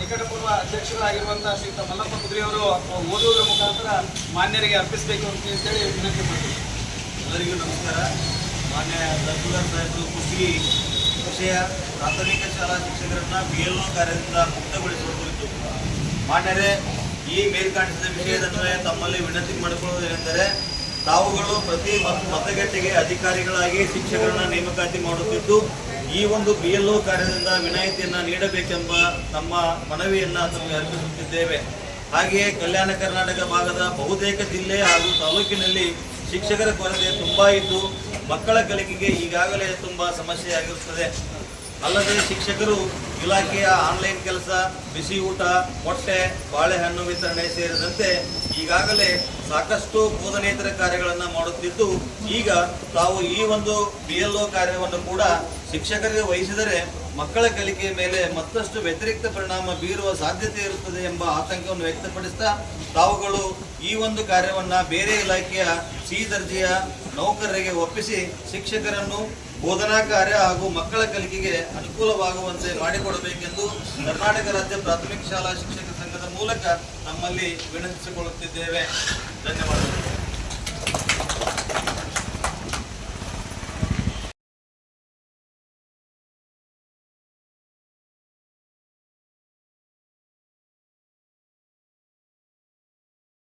ನಿಕಟಪೂರ್ವ ಅಧ್ಯಕ್ಷರಾಗಿರುವಂತಹ ಶ್ರೀಯುತ ಮಲ್ಲಪ್ಪ ಕುದುರೆಯವರು ಓದುವುದರ ಮುಖಾಂತರ ಮಾನ್ಯರಿಗೆ ಅರ್ಪಿಸಬೇಕು ಅಂತ ಹೇಳಿ ವಿನಂತಿ ಮಾಡ್ತೀವಿ. ಎಲ್ಲರಿಗೂ ನಮಸ್ಕಾರ. ಮಾನ್ಯ ತಹಸೀಲ್ದಾರ್ ಸಾಹೇಬರು ಕುಸಿಗಿ ವಿಷಯ ಪ್ರಾಥಮಿಕ ಶಾಲಾ ಶಿಕ್ಷಕರನ್ನ ಬಿ ಎಲ್ ಕಾರ್ಯದಿಂದ ಮುಕ್ತಗೊಳಿಸುವ ಕುರಿತು ಮಾನ್ಯರೇ, ಈ ಮೇಲ್ಕಾಣಿಸಿದ ಮೇಲೆ ತಮ್ಮಲ್ಲಿ ವಿನಂತಿ ಮಾಡಿಕೊಳ್ಳುವುದೇನೆಂದರೆ ತಾವುಗಳು ಪ್ರತಿ ಮತ- ಮತಗಟ್ಟೆಗೆ ಅಧಿಕಾರಿಗಳಾಗಿ ಶಿಕ್ಷಕರನ್ನ ನೇಮಕಾತಿ ಮಾಡುತ್ತಿದ್ದು, ಈ ಒಂದು ಬಿ ಎಲ್ ಕಾರ್ಯದಿಂದ ವಿನಾಯಿತಿಯನ್ನ ನೀಡಬೇಕೆಂಬ ನಮ್ಮ ಮನವಿಯನ್ನ ತಮಗೆ ಅರ್ಪಿಸುತ್ತಿದ್ದೇವೆ. ಹಾಗೆಯೇ ಕಲ್ಯಾಣ ಕರ್ನಾಟಕ ಭಾಗದ ಬಹುತೇಕ ಜಿಲ್ಲೆ ಹಾಗೂ ತಾಲೂಕಿನಲ್ಲಿ ಶಿಕ್ಷಕರ ಕೊರತೆ ತುಂಬಾ ಇದ್ದು, ಮಕ್ಕಳ ಕಲಿಕೆಗೆ ಈಗಾಗಲೇ ತುಂಬಾ ಸಮಸ್ಯೆಯಾಗಿರುತ್ತದೆ. ಅಲ್ಲದೆ ಶಿಕ್ಷಕರು ಇಲಾಖೆಯ ಆನ್ಲೈನ್ ಕೆಲಸ, ಬಿಸಿ ಊಟ, ಮೊಟ್ಟೆ, ಬಾಳೆಹಣ್ಣು ವಿತರಣೆ ಸೇರಿದಂತೆ ಈಗಾಗಲೇ ಸಾಕಷ್ಟು ಬೋಧನೇತರ ಕಾರ್ಯಗಳನ್ನು ಮಾಡುತ್ತಿದ್ದು, ಈಗ ತಾವು ಈ ಒಂದು ಬಿ ಎಲ್ ಕಾರ್ಯವನ್ನು ಕೂಡ ಶಿಕ್ಷಕರಿಗೆ ವಹಿಸಿದರೆ ಮಕ್ಕಳ ಕಲಿಕೆಯ ಮೇಲೆ ಮತ್ತಷ್ಟು ವ್ಯತಿರಿಕ್ತ ಪರಿಣಾಮ ಬೀರುವ ಸಾಧ್ಯತೆ ಇರುತ್ತದೆ ಎಂಬ ಆತಂಕವನ್ನು ವ್ಯಕ್ತಪಡಿಸ್ತಾ, ತಾವುಗಳು ಈ ಒಂದು ಕಾರ್ಯವನ್ನು ಬೇರೆ ಇಲಾಖೆಯ ಸಿ ದರ್ಜೆಯ ನೌಕರರಿಗೆ ಒಪ್ಪಿಸಿ ಶಿಕ್ಷಕರನ್ನು ಬೋಧನಾ ಕಾರ್ಯ ಹಾಗೂ ಮಕ್ಕಳ ಕಲಿಕೆಗೆ ಅನುಕೂಲವಾಗುವಂತೆ ಮಾಡಿಕೊಡಬೇಕೆಂದು ಕರ್ನಾಟಕ ರಾಜ್ಯ ಪ್ರಾಥಮಿಕ ಶಾಲಾ ಶಿಕ್ಷಕ ಸಂಘದ ಮೂಲಕ ನಮ್ಮಲ್ಲಿ ವಿನಂತಿಸಿಕೊಳ್ಳುತ್ತಿದ್ದೇವೆ. ಧನ್ಯವಾದಗಳು.